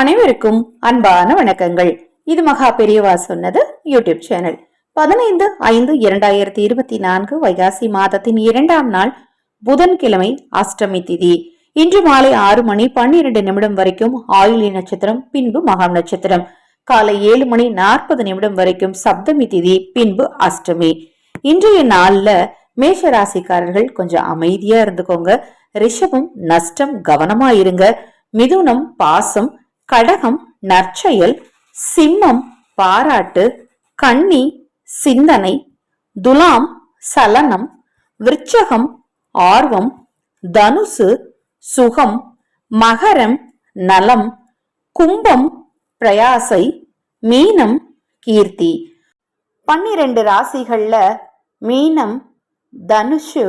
அனைவருக்கும் அன்பான வணக்கங்கள். இது மகா பெரியவா சொன்னது யூடியூப் சேனல். பதினைந்து ஐந்து இரண்டாயிரத்தி இருபத்தி நான்கு வைகாசி மாதத்தின் இரண்டாம் நாள் புதன்கிழமை அஷ்டமி திதி. இன்று மாலை ஆறு மணி பன்னிரண்டு நிமிடம் வரைக்கும் ஆயுளி நட்சத்திரம் பின்பு மகாம் நட்சத்திரம். காலை ஏழு மணி நாற்பது நிமிடம் வரைக்கும் சப்தமி திதி பின்பு அஷ்டமி. இன்றைய நாள்ல மேஷ ராசிக்காரர்கள் கொஞ்சம் அமைதியா இருந்துக்கோங்க. ரிஷபம் நஷ்டம் கவனமா இருங்க. மிதுனம் பாசம் கடகம் நற்செயல் சிம்மம் பாராட்டு கன்னி சிந்தனை துலாம் சலனம் விருச்சகம் ஆர்வம் தனுசு சுகம் மகரம் நலம் கும்பம் பிரயாசை மீனம் கீர்த்தி. பன்னிரண்டு ராசிகள்ல மீனம் தனுஷு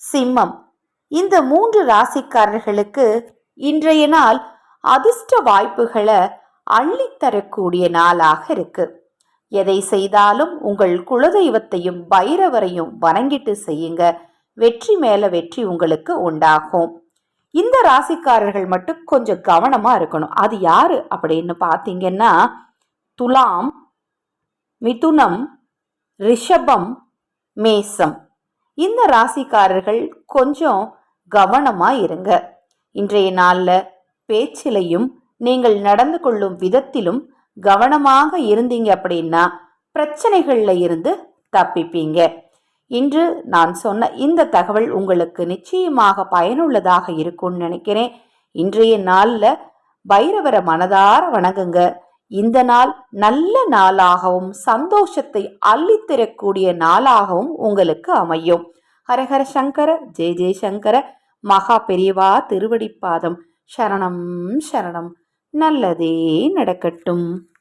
சிம்மம். இந்த மூன்று ராசிக்காரர்களுக்கு இன்றைய நாள் அதிர்ஷ்ட வாய்ப்புகளை அள்ளித்தரக்கூடிய நாளாக இருக்கு. எதை செய்தாலும் உங்கள் குலதெய்வத்தையும் பைரவரையும் வணங்கிட்டு செய்யுங்க. வெற்றி மேல வெற்றி உங்களுக்கு உண்டாகும். இந்த ராசிக்காரர்கள் மட்டும் கொஞ்சம் கவனமா இருக்கணும். அது யாரு அப்படின்னு பார்த்தீங்கன்னா துலாம் மிதுனம் ரிஷபம் மேசம். இந்த ராசிக்காரர்கள் கொஞ்சம் கவனமா இருங்க. இன்றைய நாள்ல பேச்சிலையும் நீங்கள் நடந்து கொள்ளும் விதத்திலும் கவனமாக இருந்தீங்க அப்படின்னா பிரச்சனைகளில் இருந்து தப்பிப்பீங்க. இன்று நான் சொன்ன இந்த தகவல் உங்களுக்கு நிச்சயமாக பயனுள்ளதாக இருக்கும்னு நினைக்கிறேன். இன்றைய நாளில் பைரவரை மனதார வணங்குங்க. இந்த நாள் நல்ல நாளாகவும் சந்தோஷத்தை அள்ளித்தரக்கூடிய நாளாகவும் உங்களுக்கு அமையும். ஹரஹர சங்கர ஜெய ஜெய சங்கர மகா பெரியவா திருவடிப்பாதம் சரணம் சரணம். நல்லதே நடக்கட்டும்.